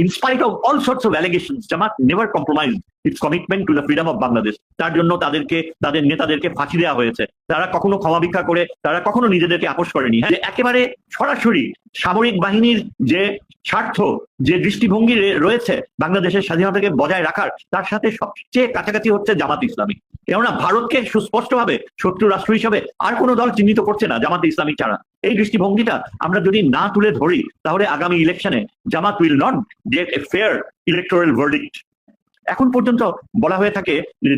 in spite of all sorts of allegations, Jamaat never compromised its commitment to the freedom of Bangladesh. তার জন্য তাদেরকে তাদের নেতাদেরকে ফাঁসি দেওয়া হয়েছে। তারা কখনো ক্ষমা ভিক্ষা করে তারা কখনো নিজেদেরকে আপোষ করেনি। হ্যাঁ, একেবারে সরাসরি সামরিক বাহিনীর যে স্বার্থ যে দৃষ্টিভঙ্গি রয়েছে বাংলাদেশের স্বাধীনতাকে বজায় রাখার তার সাথে সবচেয়ে কাছাকাছি হচ্ছে জামাত ইসলামী। কেননা ভারতকে সুস্পষ্টভাবে শত্রু রাষ্ট্র হিসাবে আর কোনো দল চিহ্নিত করছে না জামাত ইসলামী ছাড়া। এই দৃষ্টিভঙ্গিটা আমরা যদি না তুলে ধরি তাহলে আগামী ইলেকশনে Jamaat will not get a fair electoral verdict এখন পর্যন্ত বলা হয়ে থাকে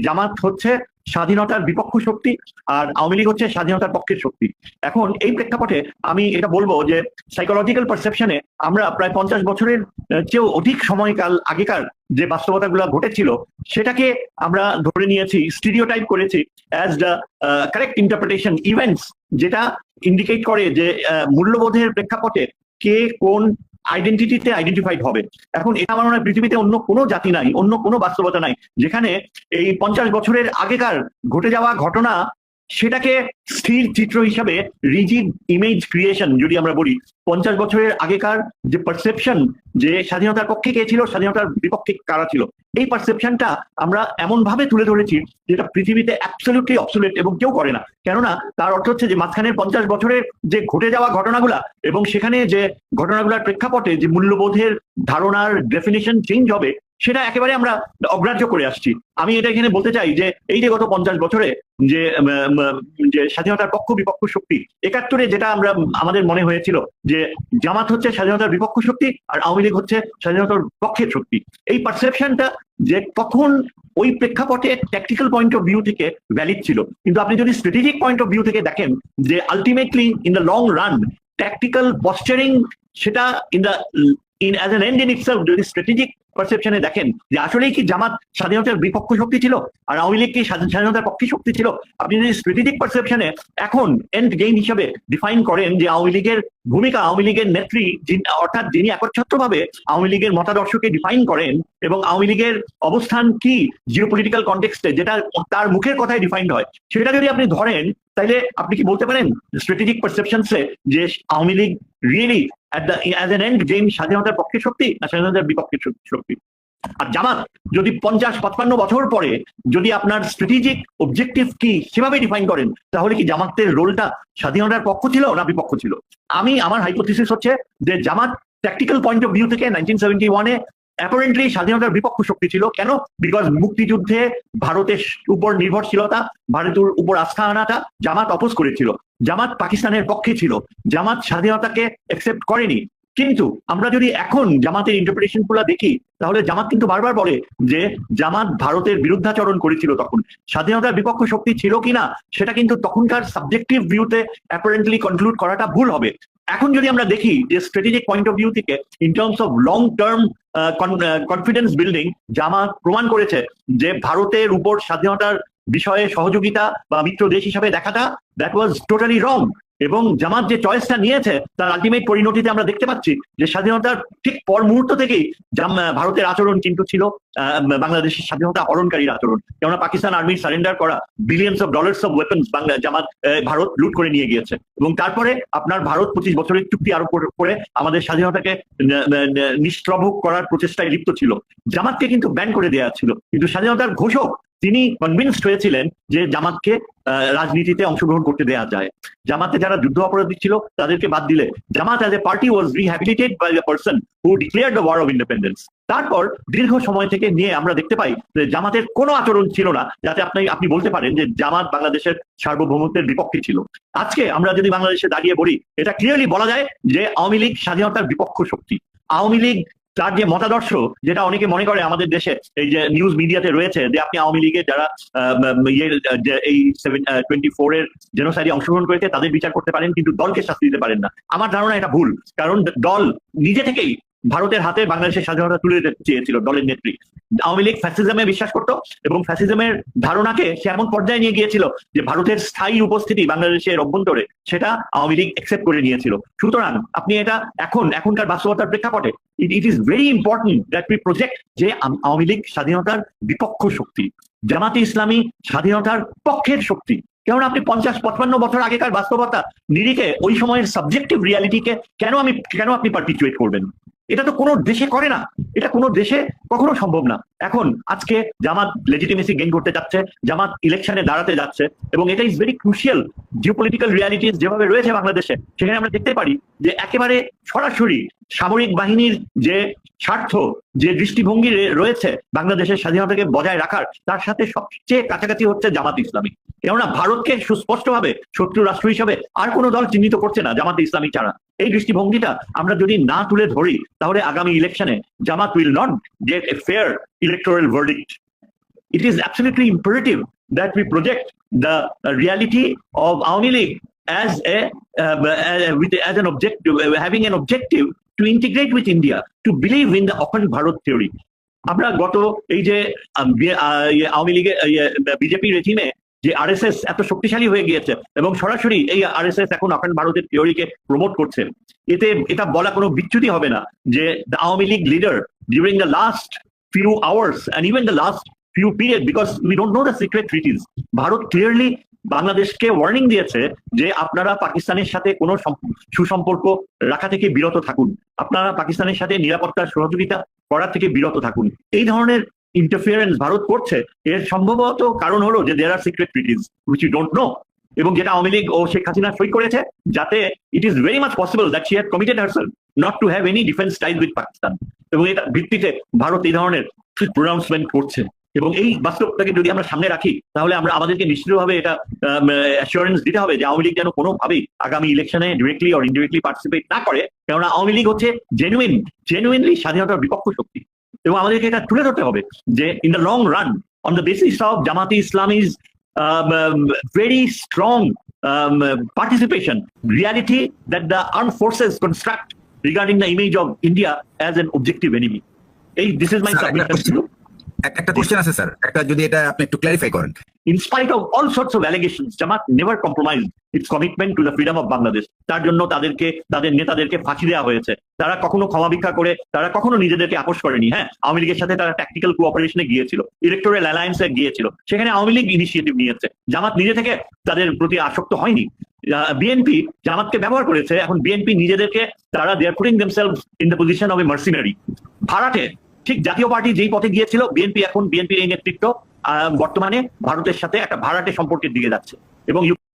জামাত হচ্ছে স্বাধীনতার বিপক্ষ শক্তি আর আওয়ামী লীগ হচ্ছে স্বাধীনতার পক্ষের শক্তি। এখন এই প্রেক্ষাপটে আমি এটা বলব যে সাইকোলজিক্যাল পারসেপশনে আমরা প্রায় পঞ্চাশ বছরের চেয়েও অধিক সময়কাল আগেকার যে বাস্তবতাগুলো ঘটেছিল, সেটাকে আমরা ধরে নিয়েছি স্টিরিওটাইপ করেছি as the correct interpretation events যেটা ইন্ডিকেট করে যে মূল্যবোধের প্রেক্ষাপটে কে কোন আইডেন্টিটিতে আইডেন্টিফাইড হবে। এখন এটা আমার মনে হয় পৃথিবীতে অন্য কোনো জাতি নাই, অন্য কোনো বাস্তবতা নাই। যেখানে এই পঞ্চাশ বছরের আগেকার ঘটে যাওয়া ঘটনা সেটাকে স্থির চিত্র হিসাবে রিজিড ইমেজ ক্রিয়েশন যদি আমরা বলি, পঞ্চাশ বছরের আগেকার যে পারসেপশন যে স্বাধীনতার পক্ষে কে ছিল, স্বাধীনতার বিপক্ষে কারা ছিল, এই পারসেপশনটা আমরা এমন ভাবে তুলে ধরেছি যেটা পৃথিবীতে অ্যাবসলিউটলি অবসুলেট এবং কেউ করে না। কেননা তার অর্থ হচ্ছে যে মাঝখানের পঞ্চাশ বছরের যে ঘটে যাওয়া ঘটনাগুলা এবং সেখানে যে ঘটনাগুলোর প্রেক্ষাপটে যে মূল্যবোধের ধারণার ডেফিনেশন চেঞ্জ হবে সেটা একেবারে আমরা অগ্রাহ্য করে আসছি। আমি এটা এখানে বলতে চাই যে, এই যে গত পঞ্চাশ বছরে যে যে স্বাধীনতার পক্ষ বিপক্ষ শক্তি, একাত্তরে যেটা আমরা, আমাদের মনে হয়েছিল যে, জামাত হচ্ছে স্বাধীনতার বিপক্ষ শক্তি আর আওয়ামী লীগ হচ্ছে স্বাধীনতার পক্ষের শক্তি। এই পারসেপশনটা যে তখন ওই প্রেক্ষাপটে ট্যাকটিক্যাল পয়েন্ট অফ ভিউ থেকে ভ্যালিড ছিল। কিন্তু আপনি যদি স্ট্র্যাটেজিক পয়েন্ট অফ ভিউ থেকে দেখেন যে ultimately in the long run tactical posturing সেটা in the in as an end in itself যদি স্ট্র্যাটেজিক পারসেপশনে দেখেন যে আসলেই কি জামাত স্বাধীনতার বিপক্ষ শক্তি ছিল আর আওয়ামী লীগ কি স্বাধীনতার পক্ষে শক্তি ছিল? আপনি যদি স্ট্র্যাটেজিক পারসেপশনে এখন এন্ড গেম হিসাবে ডিফাইন করেন যে আওয়ামী লীগের ভূমিকা, আওয়ামী লীগের নেত্রী যিনি- অর্থাৎ যিনি একচ্ছত্রভাবে আওয়ামী লীগের মতাদর্শকে ডিফাইন করেন এবং আওয়ামী লীগের অবস্থান কি জিও পলিটিক্যাল কন্টেক্সটে যেটা তার মুখের কথায় ডিফাইন্ড হয়, সেটা যদি আপনি ধরেন তাহলে আপনি কি বলতে পারেন স্ট্র্যাটেজিক পারসেপশনসে যে Awami League really as an end স্বাধীনতার পক্ষে শক্তি না স্বাধীনতার বিপক্ষে শক্তি- আর জামাত, যদি পঞ্চাশ, পাঁচপান্ন বছর পরে যদি আপনার স্ট্র্যাটেজিক অবজেক্টিভ কি সেভাবে ডিফাইন করেন, তাহলে কি জামাতের রোলটা স্বাধীনতার পক্ষ ছিল না বিপক্ষ ছিল? আমি, আমার হাইপোথিসিস হচ্ছে যে Jamaat practical point of view থেকে নাইনটিন সেভেন্টি ওয়ানে অ্যাপারেন্টলি স্বাধীনতার বিপক্ষ শক্তি ছিল। কেন? বিকজ মুক্তিযুদ্ধে ভারতের উপর নির্ভরশীলতা, ভারতের উপর আস্থা আনাটা জামাত অপোজ করেছিল। জামাত পাকিস্তানের পক্ষে ছিল। জামাত স্বাধীনতাকে অ্যাকসেপ্ট করেনি। কিন্তু আমরা যদি এখন জামাতের ইন্টারপ্রিটেশনগুলা দেখি, তাহলে জামাত কিন্তু বারবার বলে যে জামাত ভারতের বিরুদ্ধাচরণ করেছিল তখন। স্বাধীনতার বিপক্ষ শক্তি ছিল কিনা, সেটা কিন্তু তখনকার সাবজেক্টিভ ভিউতে অ্যাপারেন্টলি কনক্লুড করাটা ভুল হবে। এখন যদি আমরা দেখি যে স্ট্র্যাটেজিক পয়েন্ট অফ ভিউ থেকে in terms of long term confidence building Jamaat প্রমাণ করেছে যে ভারতের উপর স্বাধীনতার বিষয়ে সহযোগিতা বা মিত্র দেশ হিসাবে দেখাটা দ্যাট ওয়াজ টোটালি রং এবং জামাত যে চয়েসটা নিয়েছে, তার আলটিমেট পরিণতিতে আমরা দেখতে পাচ্ছি যে স্বাধীনতার ঠিক পর মুহূর্ত থেকেই ভারতের আচরণ কিন্তু ছিল বাংলাদেশের স্বাধীনতা হরণকারীর আচরণ। কেননা পাকিস্তান আর্মির সারেন্ডার করা billions of dollars of weapons Bangla, Jamaat Bharat লুট করে নিয়ে গিয়েছে। এবং তারপরে আপনার ভারত পঁচিশ বছরের চুক্তি আরোপ করে- আমাদের স্বাধীনতাকে নিষ্প্রভ করার প্রচেষ্টায় লিপ্ত ছিল। জামাতকে কিন্তু ব্যান করে দেওয়া ছিল। কিন্তু স্বাধীনতার ঘোষক তিনি কনভিন্সড হয়েছিলেন যে জামাতকে রাজনীতিতে অংশগ্রহণ করতে দেওয়া যায়। জামাতে যারা যুদ্ধ অপরাধী ছিল, তাদেরকে বাদ দিলে। Jamaat as a party was rehabilitated by the person who declare the war of independence তারপর দীর্ঘ সময় থেকে নিয়ে আমরা দেখতে পাই যে জামাতের কোনো আচরণ ছিল না, যাতে আপনি আপনি বলতে পারেন যে জামাত বাংলাদেশের সার্বভৌমত্বের বিপক্ষে ছিল। আজকে আমরা যদি বাংলাদেশে দাঁড়িয়ে বলি এটা ক্লিয়ারলি বলা যায় যে আওয়ামী লীগ স্বাধীনতার বিপক্ষ শক্তি। আওয়ামী লীগ তার যে মতাদর্শ, যেটা অনেকে মনে করে আমাদের দেশে, এই যে নিউজ মিডিয়াতে রয়েছে যে আপনি আওয়ামী লীগের যারা এই টোয়েন্টি ফোর এর জেনোসাইডে অংশগ্রহণ করেছে, তাদের বিচার করতে পারেন, কিন্তু দলকে শাস্তি দিতে পারেন না। আমার ধারণা এটা ভুল, কারণ দল নিজে থেকেই ভারতের হাতে বাংলাদেশের স্বাধীনতা তুলে চেয়েছিল দলের নেত্রী। আওয়ামী লীগ ফ্যাসিজমে বিশ্বাস করতো এবং ফ্যাসিজমের ধারণাকে সে এমন পর্যায়ে নিয়ে গিয়েছিল যে ভারতের স্থায়ী উপস্থিতি বাংলাদেশের অভ্যন্তরে সেটা আওয়ামী লীগ একসেপ্ট করে নিয়েছিল। সুতরাং আপনি এটা এখন, এখনকার বাস্তবতার প্রেক্ষাপটে it is very important that we project যে আওয়ামী লীগ স্বাধীনতার বিপক্ষ শক্তি, জামাতে ইসলামী স্বাধীনতার পক্ষের শক্তি। কেননা আপনি পঞ্চাশ পঞ্চান্ন বছর আগেকার বাস্তবতা নিরিখে ওই সময়ের সাবজেক্টিভ রিয়ালিটিকে কেন আমি, কেন আপনি পারপিচুয়েট করবেন? এটা তো কোনো দেশে করে না। এটা কোনো দেশে কখনো সম্ভব না। এখন আজকে জামাত লেজিটিমেসি গেইন করতে যাচ্ছে, জামাত ইলেকশনে দাঁড়াতে যাচ্ছে, এবং এটা is very crucial geopolitical realities যেভাবে রয়েছে বাংলাদেশে, সেখানে আমরা দেখতে পারি যে একেবারে সরাসরি সামরিক বাহিনীর যে স্বার্থ, যে দৃষ্টিভঙ্গি রয়েছে বাংলাদেশের স্বাধীনতাকে বজায় রাখার, তার সাথে সবচেয়ে কাছাকাছি হচ্ছে জামাত ইসলামী। কেননা ভারতকে সুস্পষ্টভাবে শত্রু রাষ্ট্র হিসেবে আর কোনো দল চিহ্নিত করছে না জামাত ইসলামী ছাড়া। এই দৃষ্টিভঙ্গিটা আমরা যদি না তুলে ধরি, তাহলে আগামী ইলেকশনে Jamaat will not get a fair electoral verdict it is absolutely imperative that we project the uh, reality of Awami League as a uh, uh, as an objective, uh, having an objective to integrate with India, to believe in the Akhand Bharat theory. আমরা গত এই যে ইয়ে, আওয়ামী লীগের BJP রেজিমে যে RSS এত শক্তিশালী হয়ে গিয়েছে এবং সরাসরি এই আরএসএস এখন অখণ্ড ভারতের থিওরিকে প্রমোট করছে এতে এটা বলা কোনো বিচ্যুতি হবে না যে the Awami League leader during the last few hours and even the last few period, because we don't know the secret treaties. Bharat clearly বাংলাদেশকে ওয়ার্নিং দিয়েছে যে আপনারা পাকিস্তানের সাথে কোনো সম- সুসম্পর্ক রাখা থেকে বিরত থাকুন। আপনারা পাকিস্তানের সাথে নিরাপত্তার সহযোগিতা করা থেকে বিরত থাকুন। এই ধরনের ইন্টারফিয়ারেন্স ভারত করছে, এর সম্ভবত কারণ হলো যে there are secret treaties which you don't know এবং যেটা আওয়ামী লীগ ও শেখ হাসিনা সই করেছে, যাতে it is very much possible that she had committed herself not to have any defence ties with Pakistan এবং এটা ভিত্তিতে ভারত এই ধরনের প্রোনাউন্সমেন্ট করছে। এবং এই বাস্তবটাকে যদি আমরা সামনে রাখি, তাহলে আমরা আমাদেরকে নিশ্চিতভাবে এটা অ্যাসুরেন্স দিতে হবে যে আওয়ামী লীগ যেন কোনোভাবেই আগামী ইলেকশনে ডিরেক্টলি অর ইনডিরেক্টলি পার্টিসিপেট না করে। কেননা আওয়ামী লীগ হচ্ছে জেনুইন জেনুইনলি স্বাধীনতার বিপক্ষ শক্তি। এবং আমাদেরকে এটা তুলে ধরতে হবে যে in the long run on the basis of Jamaat Islami's very strong participation, reality that the armed forces construct regarding the image of India as an objective enemy. Hey, this is my Sir, submission. to you. একটা question আছে sir একটা যদি এটা আপনি একটু clarify করেন। In spite of all sorts of allegations, Jamaat never compromised its commitment to the freedom of Bangladesh. তার জন্য তাদেরকে তাদের নেতাদেরকে ফাঁসি দেওয়া হয়েছে। তারা কখনো ক্ষমা ভিক্ষা করে তারা কখনো নিজেদেরকে আপোষ করেনি। হ্যাঁ আওয়ামী লীগের সাথে তারা ট্যাকটিক্যাল কোঅপারেশনে গিয়েছিল। ইলেকটোরাল অ্যালায়েন্সে গিয়েছিল। সেখানে আওয়ামী লীগ ইনিশিয়েটিভ নিয়েছে। জামাত নিজে থেকে তাদের প্রতি আসক্ত হয়নি। বিএনপি জামাতকে ব্যবহার করেছে। এখন বিএনপি নিজেদেরকে তারা they're putting themselves in the position of a mercenary ভাড়াটে, ঠিক জাতীয় পার্টি যেই পথে গিয়েছিল বিএনপি এখন বিএনপির এই নেতৃত্ব বর্তমানে ভারতের সাথে একটা ভাড়াটে সম্পর্কের দিকে যাচ্ছে। এবং